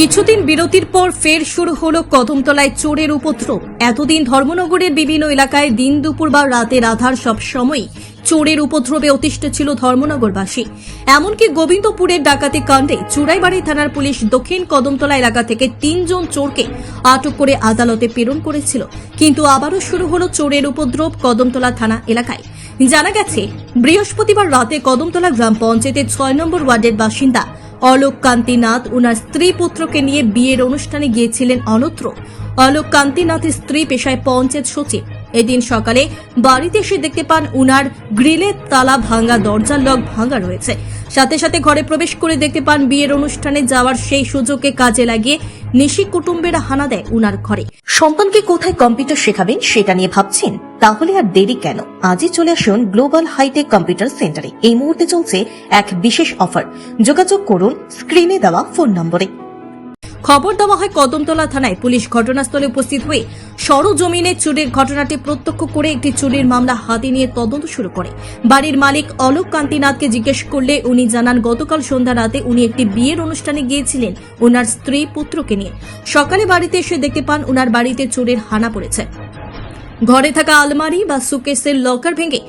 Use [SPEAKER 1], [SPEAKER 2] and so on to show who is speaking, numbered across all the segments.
[SPEAKER 1] কিছুদিন বিরতির পর ফের শুরু হলো কদমতলায় চোরের উপদ্রব। এতদিন ধর্মনগরের বিভিন্ন এলাকায় দিন দুপুর বা রাতের আধার সব সময়ই চোরের উপদ্রবে অতিষ্ঠ ছিল ধর্মনগরবাসী। এমনকি গোবিন্দপুরের ডাকাতি কাণ্ডে চুড়াইবাড়ি থানার পুলিশ দক্ষিণ কদমতলা এলাকা থেকে তিনজন চোরকে আটক করে আদালতে প্রেরণ করেছিল। কিন্তু আবারও শুরু হলো চোরের উপদ্রব কদমতলা থানা এলাকায়। জানা গেছে, বৃহস্পতিবার রাতে কদমতলা গ্রাম পঞ্চায়েতের ছয় নম্বর ওয়ার্ডের বাসিন্দা অলোক কান্তিনাথ ওনার স্ত্রী পুত্রকে নিয়ে বিয়ের অনুষ্ঠানে গিয়েছিলেন অনত্র। অলোক কান্তিনাথের স্ত্রী পেশায় পঞ্চায়েত সচিব। এদিন সকালে বাড়িতে এসে দেখতে পান উনার গ্রিলের তালা ভাঙা, দরজার লক ভাঙা রয়েছে। সাথে সাথে ঘরে প্রবেশ করে দেখতে পান বিয়ের অনুষ্ঠানে যাওয়ার সেই সুযোগকে কাজে লাগিয়ে নিশি কুটুম্বেরা হানা দেয় উনার ঘরে।
[SPEAKER 2] সন্তানকে কোথায় কম্পিউটার শেখাবেন সেটা নিয়ে ভাবছেন? তাহলে আর দেরি কেন? আজই চলে আসুন গ্লোবাল হাইটেক কম্পিউটার সেন্টারে। এই মুহূর্তে চলছে এক বিশেষ অফার। যোগাযোগ করুন, স্ক্রিনে দেওয়া ফোন নম্বরে।
[SPEAKER 1] খবর দেওয়া হয় কদমতলা থানায়। পুলিশ ঘটনাস্থলে উপস্থিত হয়ে সরজমিনে চুরির ঘটনাটি প্রত্যক্ষ করে একটি চুরির মামলা হাতে নিয়ে তদন্ত শুরু করে। বাড়ির মালিক অলোক কান্তিনাথকে জিজ্ঞেস করলে উনি জানান, গতকাল সন্ধ্যা রাতে উনি একটি বিয়ের অনুষ্ঠানে গিয়েছিলেন। ওনার স্ত্রী পুত্রকে নিয়ে। সকালে বাড়িতে এসে দেখতে পান ওনার বাড়িতে চোরের হানা পড়েছে। ঘরে থাকা আলমারি বা সুকেসের লকার ভেঙে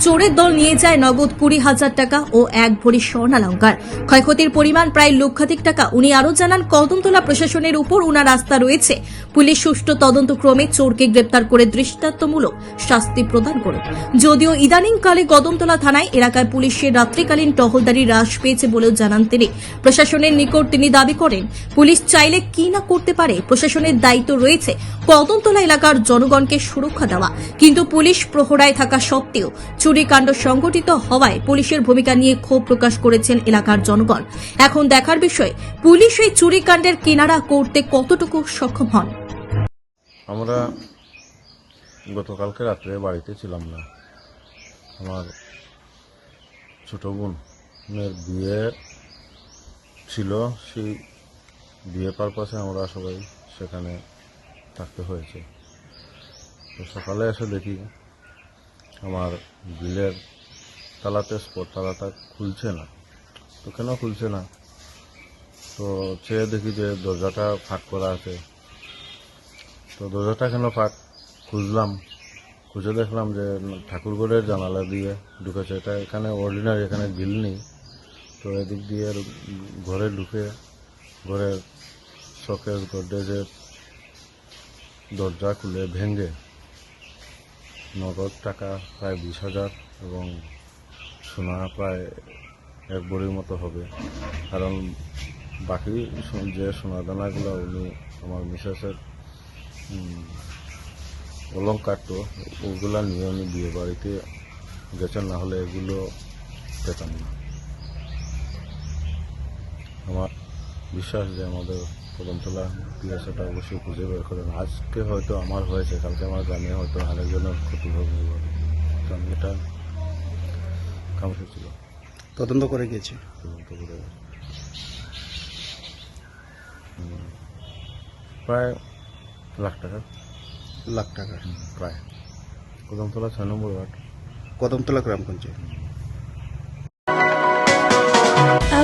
[SPEAKER 1] চোরের দল নিয়ে যায় নগদ কুড়ি হাজার টাকা ও এক ভরি স্বর্ণালঙ্কার ক্ষয়ক্ষতির পরিমাণ প্রায় লক্ষাধিক টাকা। উনি আরও জানান, কদমতলা প্রশাসনের উপর উনার আস্থা রয়েছে। পুলিশ সুষ্ঠু তদন্তক্রমে চোরকে গ্রেপ্তার করে দৃষ্টান্তমূলক শাস্তি প্রদান করুক যদিও ইদানিংকালে কদমতলা থানায় এলাকায় পুলিশের রাত্রিকালীন টহলদারি হ্রাস পেয়েছে বলেও জানান তিনি। প্রশাসনের নিকট তিনি দাবি করেন, পুলিশ চাইলে কি না করতে পারে? প্রশাসনের দায়িত্ব রয়েছে। কদমতলা এলাকার জনগণকে সুরক্ষা দেওয়া। কিন্তু পুলিশ প্রহরায় থাকা সত্ত্বেও চুরিকাণ্ড সংঘটিত হওয়ায় পুলিশের ভূমিকা নিয়ে ক্ষোভ প্রকাশ করেছেন এলাকার জনগণ। এখন দেখার বিষয়, পুলিশ এই চুরিকাণ্ডের কিনারা করতে কতটুকু সক্ষম হন?
[SPEAKER 3] আমরা গতকালকে রাত্রে বাড়িতে ছিলাম না। আমার ছোট বোনের বিয়ে ছিল, সেই বিয়ে পারপাসে আমরা সবাই সেখানে থাকতে হয়েছে। তো সকালে এসে দেখি আমার বিলের তালাতে স্পট তালাটা খুলছে না। তো কেন খুলছে না? তো চেয়ে দেখি যে দরজাটা ফাঁক করা আছে। তো দরজাটা কেন ফাঁক? খুঁজলাম। খুঁজে দেখলাম যে ঠাকুরগড়ের জানালা দিয়ে ঢুকেছে। এটা এখানে অর্ডিনারি এখানে গিল নেই। তো এদিক দিয়ে ঘরে ঢুকে ঘরের শখের গডরেজের দরজা খুলে ভেঙে নগদ টাকা প্রায় বিশ হাজার এবং সোনা প্রায় এক বড়ির মতো হবে। কারণ বাকি যে সোনা দানাগুলো উনি আমার মিসেসের উম, অলঙ্কার তো ওগুলা নিয়ে উনি বিয়ে বাড়িতে গেছেন না হলে এগুলো পেতাম না। আমার বিশ্বাস যে আমাদের কদমতলা পিএস এটা অবশ্যই খুঁজে বের করেন। আজকে হয়তো আমার হয়েছে কালকে আমার গ্রামে হয়তো আরেকজনের ক্ষতি হবে আমি এটা কাম ছিল
[SPEAKER 4] তদন্ত করে গেছে
[SPEAKER 3] তদন্ত করে প্রায় লাখ টাকা।
[SPEAKER 4] লাখ টাকা।
[SPEAKER 3] প্রায়। কদমতলা ছয় নম্বর ওয়ার্ড।
[SPEAKER 4] কদমতলা গ্রাম পঞ্চায়েত।